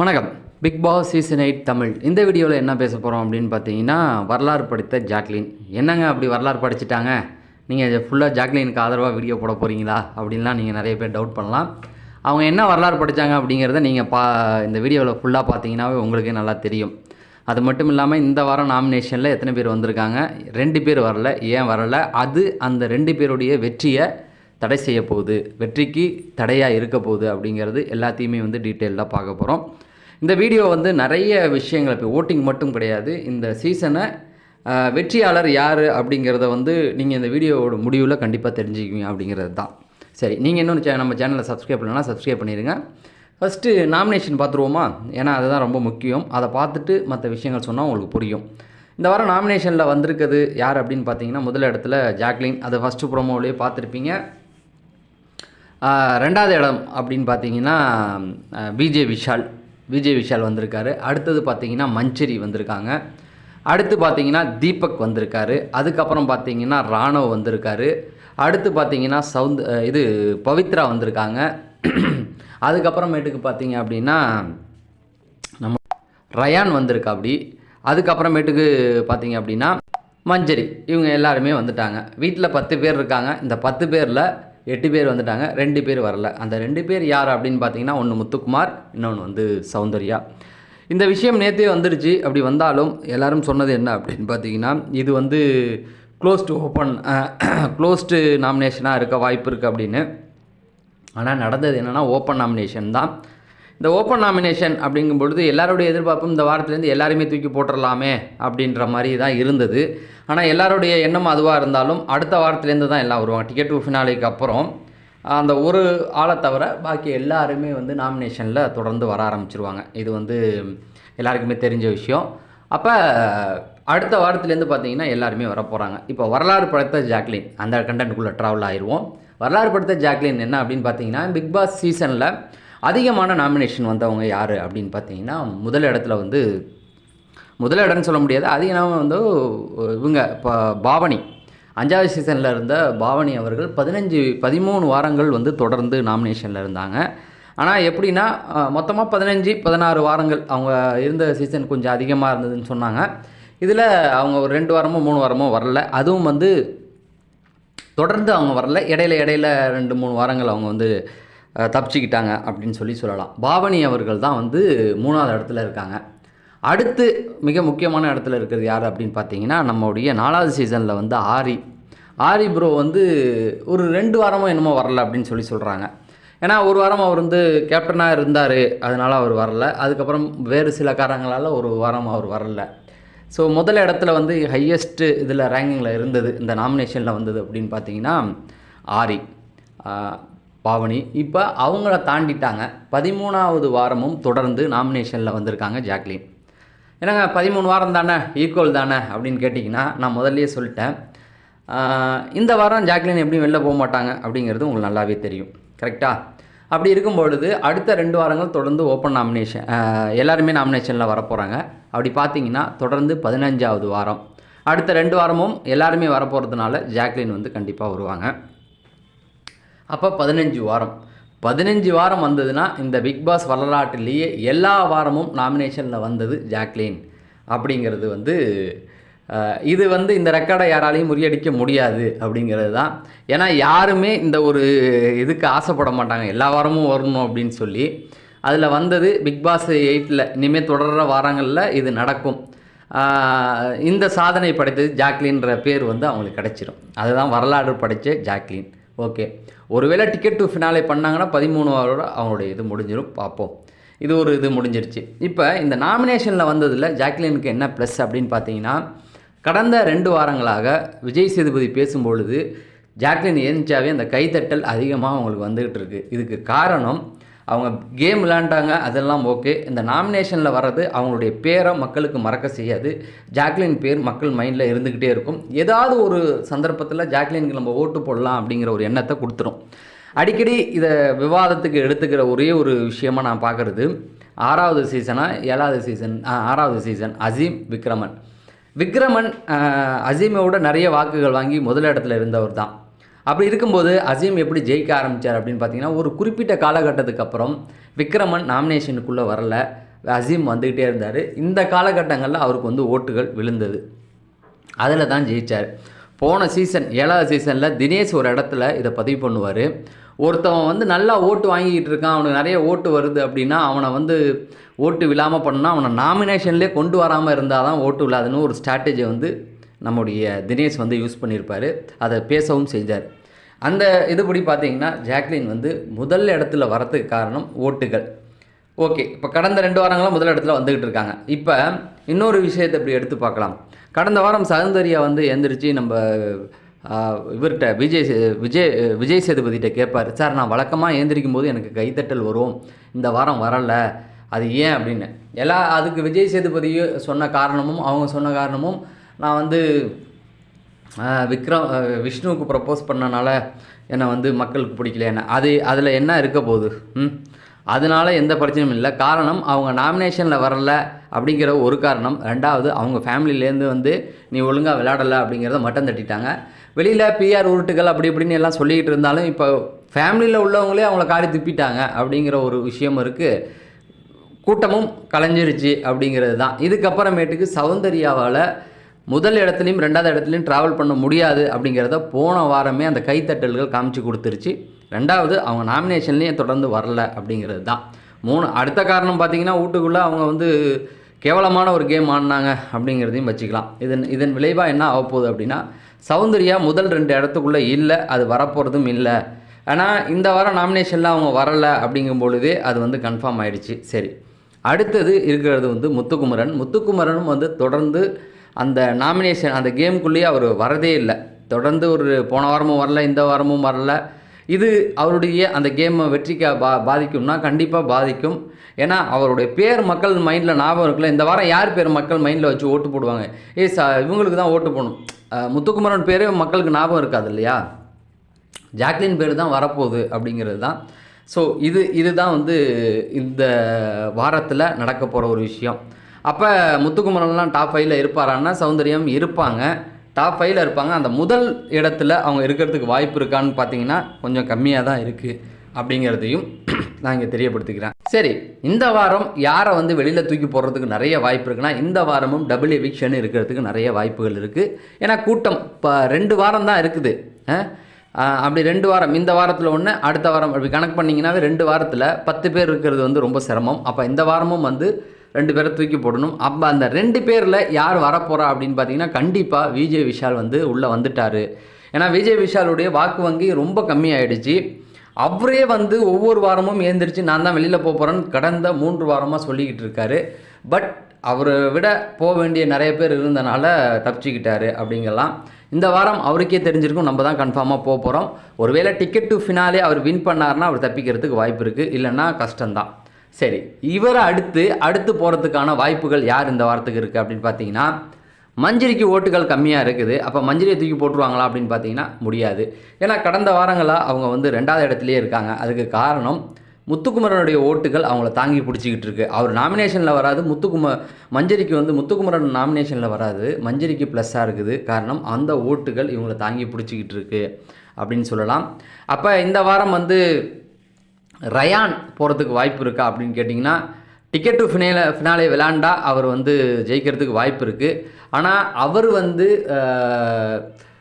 வணக்கம். Bigg Boss season eight Tamil. இந்த வீடியோவில் என்ன பேச போகிறோம் அப்படின்னு பார்த்தீங்கன்னா வரலாறு படித்த ஜாக்லின். என்னங்க அப்படி வரலாறு படிச்சுட்டாங்க? நீங்கள் ஃபுல்லாக ஜாக்லினுக்கு ஆதரவாக வீடியோ போட போகிறீங்களா அப்படின்லாம் நீங்கள் நிறைய பேர் டவுட் பண்ணலாம். அவங்க என்ன வரலாறு படித்தாங்க அப்படிங்கிறத நீங்கள் பா இந்த வீடியோவில் ஃபுல்லாக பார்த்தீங்கன்னாவே உங்களுக்கே நல்லா தெரியும். அது மட்டும் இல்லாமல் இந்த வாரம் நாமினேஷனில் எத்தனை பேர் வந்திருக்காங்க? ரெண்டு பேர் வரல ஏன் வரல? அது அந்த ரெண்டு பேருடைய வெற்றியை தடை செய்ய போகுது. வெற்றிக்கு தடையாக இருக்க போகுது அப்படிங்கிறது எல்லாத்தையுமே வந்து டீட்டெயிலாக பார்க்க போகிறோம் இந்த வீடியோ வந்து நிறைய விஷயங்கள் இப்போ ஓட்டிங் மட்டும் கிடையாது. இந்த சீசனை வெற்றியாளர் யார் அப்படிங்கிறத வந்து நீங்கள் இந்த வீடியோவோட முடிவில் கண்டிப்பாக தெரிஞ்சுக்குவீங்க அப்படிங்கிறது தான். சரி நீங்கள் இன்னொன்று சே நம்ம சேனலை சப்ஸ்கிரைப் பண்ணலாம் சப்ஸ்கிரைப் பண்ணிடுங்க ஃபஸ்ட்டு நாமினேஷன் பார்த்துருவோமா? ஏன்னா அதுதான் ரொம்ப முக்கியம். அதை பார்த்துட்டு மற்ற விஷயங்கள் சொன்னால் உங்களுக்கு புரியும். இந்த வாரம் நாமினேஷனில் வந்திருக்குது யார் அப்படின்னு பார்த்தீங்கன்னா முதல் இடத்துல ஜாக்லின். அதை ஃபஸ்ட்டு ப்ரோமோவிலேயே பார்த்துருப்பீங்க. ரெண்டாவது இடம் அப்படின்னு பார்த்தீங்கன்னா பிஜே விஷால் விஜய் விஷால் வந்திருக்காரு. அடுத்தது பார்த்திங்கன்னா மஞ்சரி வந்திருக்காங்க. அடுத்து பார்த்தீங்கன்னா தீபக் வந்திருக்காரு. அதுக்கப்புறம் பார்த்தீங்கன்னா ராணவ் வந்திருக்காரு. அடுத்து பார்த்தீங்கன்னா சவுந்த் இது பவித்ரா வந்திருக்காங்க. அதுக்கப்புறமேட்டுக்கு பார்த்தீங்க அப்படின்னா நம்ம ரயான் வந்திருக்கா அப்படி. அதுக்கப்புறமேட்டுக்கு பார்த்திங்க அப்படின்னா மஞ்சரி. இவங்க எல்லாருமே வந்துட்டாங்க. வீட்டில் பத்து பேர் இருக்காங்க. இந்த பத்து பேரில் எட்டு பேர் வந்துட்டாங்க ரெண்டு பேர் வரல. அந்த ரெண்டு பேர் யார் அப்படின்னு பார்த்தீங்கன்னா ஒன்று முத்துக்குமார் இன்னொன்று வந்து சௌந்தர்யா. இந்த விஷயம் நேற்றே வந்துருச்சு. அப்படி வந்தாலும் எல்லாரும் சொன்னது என்ன அப்படின்னு பார்த்தீங்கன்னா இது வந்து க்ளோஸ்டு ஓப்பன் க்ளோஸ்டு நாமினேஷனாக இருக்க வாய்ப்பு இருக்குது அப்படின்னு. ஆனால் நடந்தது என்னென்னா ஓப்பன் நாமினேஷன் தான். இந்த ஓப்பன் நாமினேஷன் அப்படிங்கும் பொழுது எல்லாருடைய எதிர்பார்ப்பும் இந்த வாரத்துலேருந்து எல்லாருமே தூக்கி போட்டுடலாமே அப்படின்ற மாதிரி தான் இருந்தது. ஆனால் எல்லாருடைய எண்ணம் அதுவாக இருந்தாலும் அடுத்த வாரத்துலேருந்து தான் எல்லாம் வருவாங்க. டிக்கெட் டு ஃபினாலேக்கு அப்புறம் அந்த ஒரு ஆளை தவிர பாக்கி எல்லாருமே வந்து நாமினேஷனில் தொடர்ந்து வர ஆரம்பிச்சிருவாங்க. இது வந்து எல்லாருக்குமே தெரிஞ்ச விஷயம். அப்போ அடுத்த வாரத்துலேருந்து பார்த்தீங்கன்னா எல்லாருமே வர போகிறாங்க இப்போ வரலாறு படைத்த ஜாக்லின் அந்த கண்டென்ட்டுக்குள்ளே ட்ராவல் ஆயிடுவோம் வரலாறு படைத்த ஜாக்லின் என்ன அப்படின்னு பார்த்தீங்கன்னா பிக் பாஸ் சீசனில் அதிகமான நாமினேஷன் வந்தவங்க யார் அப்படின்னு பார்த்தீங்கன்னா முதல் இடத்துல வந்து முதல் இடம்னு சொல்ல முடியாது. அதிகமாக வந்து இவங்க இப்போ பாவனி. அஞ்சாவது சீசனில் இருந்த பாவனி அவர்கள் பதினஞ்சு பதிமூணு வாரங்கள் வந்து தொடர்ந்து நாமினேஷனில் இருந்தாங்க. ஆனால் எப்படின்னா மொத்தமாக பதினஞ்சு பதினாறு வாரங்கள் அவங்க இருந்த சீசன் கொஞ்சம் அதிகமாக இருந்ததுன்னு சொன்னாங்க. இதில் அவங்க ஒரு ரெண்டு வாரமோ மூணு வாரமோ வரல. அதுவும் வந்து தொடர்ந்து அவங்க வரல. இடையில இடையில ரெண்டு மூணு வாரங்கள் அவங்க வந்து தப்பிச்சுக்கிட்டாங்க அப்படின்னு சொல்லி சொல்லலாம். பாவனி அவர்கள் தான் வந்து மூணாவது இடத்துல இருக்காங்க. அடுத்து மிக முக்கியமான இடத்துல இருக்கிறது யார் அப்படின்னு பார்த்தீங்கன்னா நம்மளுடைய நாலாவது சீசனில் வந்து ஆரி. ஆரி ப்ரோ வந்து ஒரு ரெண்டு வாரமோ என்னமோ வரல அப்படின்னு சொல்லி சொல்கிறாங்க ஏன்னா ஒரு வாரம் அவர் வந்து கேப்டனாக இருந்தார் அதனால் அவர் வரல. அதுக்கப்புறம் வேறு சில காரணங்களால் ஒரு வாரம் அவர் வரல. ஸோ முதல் இடத்துல வந்து ஹையஸ்ட்டு இதில் ரேங்கிங்கில் இருந்தது இந்த நாமினேஷனில் வந்தது அப்படின்னு பார்த்தீங்கன்னா ஆரி. பாவனி. இப்போ அவங்கள தாண்டிட்டாங்க. பதிமூணாவது வாரமும் தொடர்ந்து நாமினேஷனில் வந்திருக்காங்க ஜாக்லின். என்னங்க பதிமூணு வாரம் தானே? ஈக்குவல் தானே? அப்படின்னு கேட்டிங்கன்னா நான் முதல்லயே சொல்லிட்டேன். இந்த வாரம் ஜாக்லின் எப்படியும் வெளில போக மாட்டாங்க அப்படிங்கிறது உங்களுக்கு நல்லாவே தெரியும். கரெக்டாக அப்படி இருக்கும் பொழுது அடுத்த ரெண்டு வாரங்கள் தொடர்ந்து ஓப்பன் நாமினேஷன் எல்லாருமே நாமினேஷனில் வரப்போகிறாங்க அப்படி பார்த்தீங்கன்னா தொடர்ந்து பதினஞ்சாவது வாரம். அடுத்த ரெண்டு வாரமும் எல்லாருமே வரப்போகிறதுனால ஜாக்லின் வந்து கண்டிப்பாக வருவாங்க. அப்போ பதினஞ்சு வாரம். பதினஞ்சு வாரம் வந்ததுன்னா இந்த பிக் பாஸ் வரலாற்றிலேயே எல்லா வாரமும் நாமினேஷனில் வந்தது ஜாக்லின் அப்படிங்கிறது வந்து இது வந்து இந்த ரெக்கார்டை யாராலையும் முறியடிக்க முடியாது அப்படிங்கிறது தான். ஏன்னா யாருமே இந்த ஒரு இதுக்கு ஆசைப்பட மாட்டாங்க. எல்லா வாரமும் வரணும் அப்படின்னு சொல்லி. அதில் வந்தது பிக் பாஸ் எயிட்டில் இனிமேல் தொடர்கிற வாரங்களில் இது நடக்கும். இந்த சாதனை படைத்தது ஜாக்லின்ற பேர் வந்து அவங்களுக்கு கிடச்சிரும். அதுதான் வரலாறு படைத்த ஜாக்லின். ஓகே. ஒருவேளை டிக்கெட் டு ஃபினாலே பண்ணாங்கன்னா பதிமூணு வாரம் அவங்களுடைய இது முடிஞ்சிடும் பார்ப்போம். இது ஒரு இது முடிஞ்சிருச்சு. இப்போ இந்த நாமினேஷனில் வந்ததில் ஜாக்லினுக்கு என்ன ப்ளஸ் அப்படின்னு பார்த்தீங்கன்னா கடந்த ரெண்டு வாரங்களாக விஜய் சேதுபதி பேசும்பொழுது ஜாக்லின் ஏஞ்சாவே அந்த கைத்தட்டல் அதிகமாக அவங்களுக்கு வந்துகிட்டு இருக்குது இதுக்கு காரணம் அவங்க கேம் விளாண்டாங்க அதெல்லாம் ஓகே இந்த நாமினேஷனில் வர்றது அவங்களுடைய பேரை மக்களுக்கு மறக்க செய்யாது. ஜாக்லின் பேர் மக்கள் மைண்டில் இருந்துக்கிட்டே இருக்கும். ஏதாவது ஒரு சந்தர்ப்பத்தில் ஜாக்லினுக்கு நம்ம ஓட்டு போடலாம் அப்படிங்கிற ஒரு எண்ணத்தை கொடுத்துரும். அடிக்கடி இதை விவாதத்துக்கு எடுத்துக்கிற ஒரே ஒரு விஷயமாக நான் பார்க்குறது ஆறாவது சீசனா ஏழாவது சீசன் ஆறாவது சீசன் அசீம் விக்ரமன். விக்ரமன் அசீமோட நிறைய வாக்குகள் வாங்கி முதலிடத்தில் இருந்தவர் தான். அப்படி இருக்கும்போது அசீம் எப்படி ஜெயிக்க ஆரம்பித்தார் அப்படின்னு பார்த்தீங்கன்னா ஒரு குறிப்பிட்ட காலகட்டத்துக்கு அப்புறம் விக்ரமன் நாமினேஷனுக்குள்ளே வரல. அசீம் வந்துக்கிட்டே இருந்தார். இந்த காலகட்டங்களில் அவருக்கு வந்து ஓட்டுகள் விழுந்தது. அதில் தான் ஜெயிச்சார். போன சீசன் ஏழாவது சீசனில் தினேஷ் ஒரு இடத்துல இதை பதிவு பண்ணுவார். ஒருத்தவன் வந்து நல்லா ஓட்டு வாங்கிக்கிட்டு இருக்கான் அவனுக்கு நிறைய ஓட்டு வருது அப்படின்னா அவனை வந்து ஓட்டு விழாமல் பண்ணால் அவனை நாமினேஷன்லேயே கொண்டு வராமல் இருந்தால் தான் ஓட்டு விழாதுன்னு ஒரு ஸ்ட்ராட்டஜி வந்து நம்முடைய தினேஷ் வந்து யூஸ் பண்ணியிருப்பார் அதை பேசவும் செஞ்சார் அந்த இதுபடி பார்த்தீங்கன்னா ஜாக்லின் வந்து முதல் இடத்துல வரத்துக்கு காரணம் ஓட்டுகள். ஓகே இப்போ கடந்த ரெண்டு வாரங்களாக முதல் இடத்துல வந்துக்கிட்டு இருக்காங்க. இப்போ இன்னொரு விஷயத்தை இப்படி எடுத்து பார்க்கலாம். கடந்த வாரம் சௌந்தர்யா வந்து எந்திரிச்சு நம்ம இவர்கிட்ட விஜய் சே- விஜய் விஜய் சேதுபதிகிட்ட கேட்பார் சார் நான் வழக்கமாக ஏந்திரிக்கும் போது எனக்கு கைத்தட்டல் வரும். இந்த வாரம் வரலை. அது ஏன்? அப்படின்னு. எல்லா அதுக்கு விஜய் சேதுபதி சொன்ன காரணமும் அவங்க சொன்ன காரணமும் நான் வந்து விக்ரம் விஷ்ணுவுக்கு ப்ரப்போஸ் பண்ணனால என்னை வந்து மக்களுக்கு பிடிக்கல. என்ன அது அதில் என்ன இருக்க போகுது? ம்? அதனால எந்த பிரச்சனையும் இல்லை. காரணம் அவங்க நாமினேஷனில் வரல அப்படிங்கிற ஒரு காரணம். ரெண்டாவது அவங்க ஃபேமிலியிலேருந்து வந்து நீ ஒழுங்காக விளையாடலை அப்படிங்கிறத மட்டம் தட்டிட்டாங்க. வெளியில் பிஆர் உருட்டுகள் அப்படி இப்படின்னு எல்லாம் சொல்லிக்கிட்டு இருந்தாலும் இப்போ ஃபேமிலியில் உள்ளவங்களே அவங்கள காரி துப்பிட்டாங்க அப்படிங்கிற ஒரு விஷயம் இருக்குது கூட்டமும் கலைஞ்சிருச்சு அப்படிங்கிறது தான். இதுக்கப்புறமேட்டுக்கு சௌந்தர்யாவால் முதல் இடத்துலையும் ரெண்டாவது இடத்துலையும் ட்ராவல் பண்ண முடியாது அப்படிங்கிறத போன வாரமே அந்த கைத்தட்டல்கள் காமிச்சு கொடுத்துருச்சு. ரெண்டாவது அவங்க நாமினேஷன்லேயும் தொடர்ந்து வரல அப்படிங்கிறது தான். மூணு அடுத்த காரணம் பார்த்தீங்கன்னா வீட்டுக்குள்ளே அவங்க வந்து கேவலமான ஒரு கேம் ஆடினாங்க அப்படிங்கிறதையும் வச்சுக்கலாம். இதன் இதன் விளைவாக என்ன ஆக போகுது அப்படின்னா சௌந்தர்யா முதல் ரெண்டு இடத்துக்குள்ளே இல்லை அது வரப்போகிறதும் இல்லை. ஆனால் இந்த வாரம் நாமினேஷனில் அவங்க வரலை அப்படிங்கும் பொழுதே அது வந்து கன்ஃபார்ம் ஆயிடுச்சு. சரி. அடுத்தது இருக்கிறது வந்து முத்துக்குமரன். முத்துக்குமரனும் வந்து தொடர்ந்து அந்த நாமினேஷன் அந்த கேமுக்குள்ளேயே அவர் வரதே இல்லை. தொடர்ந்து ஒரு போன வாரமும் வரல இந்த வாரமும் வரல. இது அவருடைய அந்த கேமை வெற்றிக்காக பா பாதிக்கும்னா கண்டிப்பாக பாதிக்கும். ஏன்னா அவருடைய பேர் மக்கள் மைண்டில் ஞாபகம் இருக்குல்ல இந்த வாரம் யார் பேர் மக்கள் மைண்டில் வச்சு ஓட்டு போடுவாங்க? ஏ சா இவங்களுக்கு தான் ஓட்டு போடணும். முத்துக்குமரன் பேரே மக்களுக்கு ஞாபகம் இருக்காது இல்லையா? ஜாக்லின் பேர் தான் வரப்போகுது அப்படிங்கிறது தான். ஸோ இது இதுதான் வந்து இந்த வாரத்தில் நடக்க போகிற ஒரு விஷயம். அப்போ முத்துக்குமரன்லாம் டாப் ஃபைவ்ல இருப்பாரான்னா சௌந்தர்யம் இருப்பாங்க. டாப் ஃபைவ்ல இருப்பாங்க. அந்த முதல் இடத்துல அவங்க இருக்கிறதுக்கு வாய்ப்பு இருக்கான்னு பார்த்தீங்கன்னா கொஞ்சம் கம்மியாக தான் இருக்குது அப்படிங்கிறதையும் நான் இங்கே தெரியப்படுத்திக்கிறேன். சரி இந்த வாரம் யாரை வந்து வெளியில் தூக்கி போடுறதுக்கு நிறைய வாய்ப்பு இருக்குன்னா இந்த வாரமும் டபுள் எவிக்ஷன் இருக்கிறதுக்கு நிறைய வாய்ப்புகள் இருக்குது ஏன்னா கூட்டம் இப்போ ரெண்டு வாரம் தான் இருக்குது. அப்படி ரெண்டு வாரம் இந்த வாரத்தில் ஒன்று அடுத்த வாரம் அப்படி கணக்கு பண்ணிங்கன்னாவே ரெண்டு வாரத்தில் பத்து பேர் இருக்கிறது வந்து ரொம்ப சிரமம். அப்போ இந்த வாரமும் வந்து ரெண்டு பேரை தூக்கி போடணும். அப்போ அந்த ரெண்டு பேரில் யார் வரப்போகிறா அப்படின்னு பார்த்தீங்கன்னா கண்டிப்பாக விஜய் விஷால் வந்து உள்ளே வந்துட்டார். ஏன்னா விஜய் விஷாலுடைய வாக்கு வங்கி ரொம்ப கம்மியாயிடுச்சு. அவரே வந்து ஒவ்வொரு வாரமும் ஏந்திரிச்சு நான் தான் வெளியில் போக போகிறேன்னு கடந்த மூன்று வாரமாக சொல்லிக்கிட்டு இருக்காரு. பட் அவரை விட போக வேண்டிய நிறைய பேர் இருந்தனால தப்பிச்சுக்கிட்டாரு அப்படிங்கலாம். இந்த வாரம் அவருக்கே தெரிஞ்சிருக்கும். நம்ம தான் கன்ஃபார்மாக போக போகிறோம் ஒருவேளை டிக்கெட் டு ஃபினாலே அவர் வின் பண்ணாருன்னா அவர் தப்பிக்கிறதுக்கு வாய்ப்பு இருக்குது இல்லைன்னா கஷ்டம்தான். சரி இவரை அடுத்து அடுத்து போகிறதுக்கான வாய்ப்புகள் யார் இந்த வாரத்துக்கு இருக்குது அப்படின்னு பார்த்தீங்கன்னா மஞ்சரிக்கு ஓட்டுகள் கம்மியாக இருக்குது. அப்போ மஞ்சரியை தூக்கி போட்டுருவாங்களா அப்படின்னு பார்த்தீங்கன்னா முடியாது. ஏன்னா கடந்த வாரங்களாக அவங்க வந்து ரெண்டாவது இடத்துலையே இருக்காங்க. அதுக்கு காரணம் முத்துக்குமரனுடைய ஓட்டுகள் அவங்கள தாங்கி பிடிச்சிக்கிட்டு இருக்கு. அவர் நாமினேஷனில் வராது முத்துக்கும மஞ்சரிக்கு வந்து முத்துக்குமரன் நாமினேஷனில் வராது. மஞ்சரிக்கு ப்ளஸ்ஸாக இருக்குது. காரணம் அந்த ஓட்டுகள் இவங்களை தாங்கி பிடிச்சிக்கிட்டு இருக்கு. அப்படின்னு சொல்லலாம். அப்போ இந்த வாரம் வந்து ரயான் போகிறதுக்கு வாய்ப்பு இருக்கா அப்படின்னு கேட்டிங்கன்னா டிக்கெட் டு ஃபினாலே ஃபினாலே விளாண்டா அவர் வந்து ஜெயிக்கிறதுக்கு வாய்ப்பு இருக்குது ஆனால் அவர் வந்து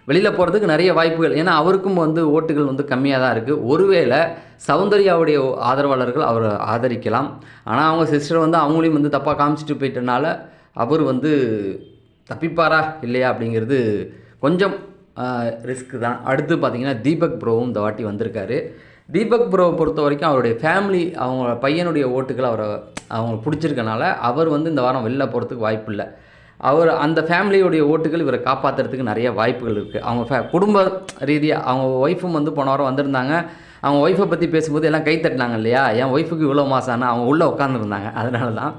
வெளியில் போகிறதுக்கு நிறைய வாய்ப்புகள். ஏன்னா அவருக்கும் வந்து ஓட்டுகள் வந்து கம்மியாக தான் இருக்குது ஒருவேளை சௌந்தர்யாவுடைய ஆதரவாளர்கள் அவரை ஆதரிக்கலாம். ஆனால் அவங்க சிஸ்டர் வந்து அவங்களையும் வந்து தப்பாக காமிச்சிட்டு போயிட்டனால அவர் வந்து தப்பிப்பாரா இல்லையா அப்படிங்கிறது கொஞ்சம் ரிஸ்க் தான். அடுத்து பார்த்திங்கன்னா தீபக் ப்ரோவும் இந்த வாட்டி வந்திருக்காரு. தீபக் ப்ரோவை பொறுத்த வரைக்கும் அவருடைய ஃபேமிலி அவங்க பையனுடைய ஓட்டுகள் அவரை அவங்க பிடிச்சிருக்கனால அவர் வந்து இந்த வாரம் வெளில போகிறதுக்கு வாய்ப்பு இல்லை. அவர் அந்த ஃபேமிலியோடைய ஓட்டுகள் இவரை காப்பாற்றுறதுக்கு நிறைய வாய்ப்புகள் இருக்குது அவங்க ஃபே குடும்ப ரீதியாக அவங்க ஒய்ஃபும் வந்து போன வாரம் வந்திருந்தாங்க. அவங்க ஒய்ஃபை பற்றி பேசும்போது எல்லாம் கை தட்டினாங்க இல்லையா? என் ஒய்ஃபுக்கு இவ்வளோ மாசானா அவங்க உள்ளே உட்காந்துருந்தாங்க அதனால தான்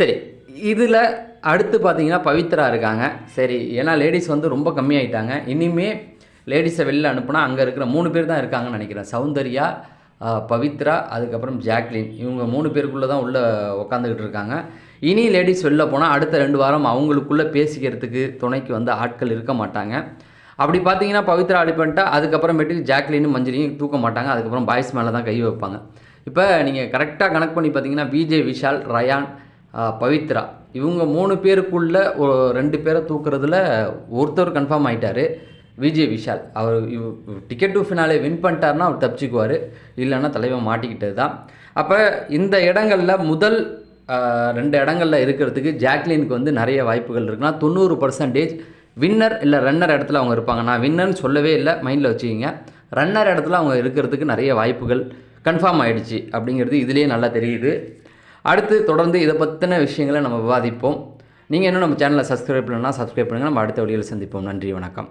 சரி இதில் அடுத்து பார்த்தீங்கன்னா பவித்ரா இருக்காங்க. சரி ஏன்னா லேடிஸ் வந்து ரொம்ப கம்மியாயிட்டாங்க. இனிமேல் லேடிஸை வெளில அனுப்புனா அங்கே இருக்கிற மூணு பேர் தான் இருக்காங்கன்னு நினைக்கிறேன். சௌந்தர்யா பவித்ரா அதுக்கப்புறம் ஜாக்லின். இவங்க மூணு பேருக்குள்ளே தான் உள்ளே உக்காந்துக்கிட்டு இருக்காங்க. இனி லேடிஸ் வெளில போனால் அடுத்த ரெண்டு வாரம் அவங்களுக்குள்ளே பேசிக்கிறதுக்கு துணைக்கு வந்து ஆட்கள் இருக்க மாட்டாங்க. அப்படி பார்த்தீங்கன்னா பவித்ரா அடி பண்ணிட்டா அதுக்கப்புறமேட்டுக்கு ஜாக்லினும் மஞ்சளியும் தூக்க மாட்டாங்க. அதுக்கப்புறம் பாய்ஸ் மேலே தான் கை வைப்பாங்க. இப்போ நீங்கள் கரெக்டாக கணக்கு பண்ணி பார்த்தீங்கன்னா விஜய் விஷால் ரயான் பவித்ரா. இவங்க மூணு பேருக்குள்ளே ரெண்டு பேரை தூக்குறதுல ஒருத்தர் கன்ஃபார்ம் ஆகிட்டார் விஜய் விஷால். அவர் டிக்கெட் டு ஃபினாலே வின் பண்ணிட்டாருன்னா அவர் தப்பிச்சுக்குவார். இல்லைன்னா தலைவன் மாட்டிக்கிட்டது தான். அப்போ இந்த இடங்களில் முதல் ரெண்டு இடங்களில் இருக்கிறதுக்கு ஜாக்லினுக்கு வந்து நிறைய வாய்ப்புகள் இருக்குன்னா தொண்ணூறு பர்சன்டேஜ் வின்னர் இல்லை ரன்னர் இடத்துல அவங்க இருப்பாங்க. நான் வின்னர்னு சொல்லவே இல்லை. மைண்டில் வச்சுக்கிங்க. ரன்னர் இடத்துல அவங்க இருக்கிறதுக்கு நிறைய வாய்ப்புகள் கன்ஃபார்ம் ஆகிடுச்சு அப்படிங்கிறது இதுலேயே நல்லா தெரியுது. அடுத்து தொடர்ந்து இதை பற்றின விஷயங்களை நம்ம விவாதிப்போம். நீங்கள் இன்னும் நம்ம சேனலை சப்ஸ்கிரைப் பண்ணலன்னா சப்ஸ்கிரைப் பண்ணுங்கள் நம்ம அடுத்த வழியில் சந்திப்போம். நன்றி வணக்கம்.